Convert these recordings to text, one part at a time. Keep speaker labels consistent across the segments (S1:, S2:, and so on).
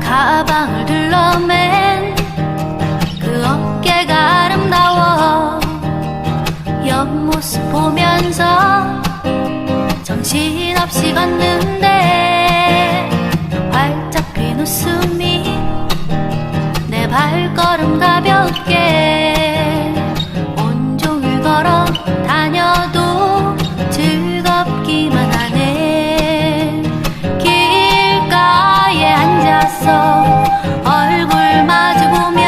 S1: 가방을 들러맨 그 어깨가 아름다워 옆모습 보면서 정신없이 걷는데 활짝 핀 웃음이 내 발걸음 앉아서 얼굴 마주보며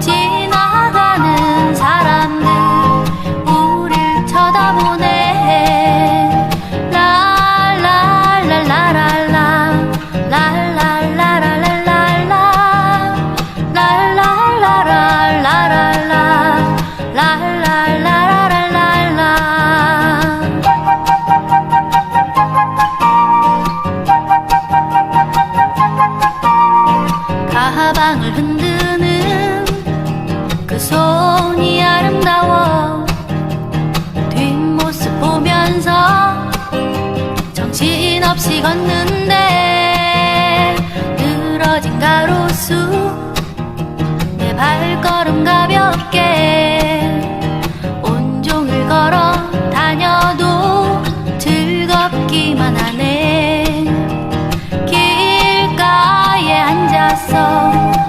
S1: 지나가는 사람들 우릴 쳐다보네 가방을 흔드는 그 손이 아름다워 뒷모습 보면서 정신없이 걷는데 늘어진 가로수 So.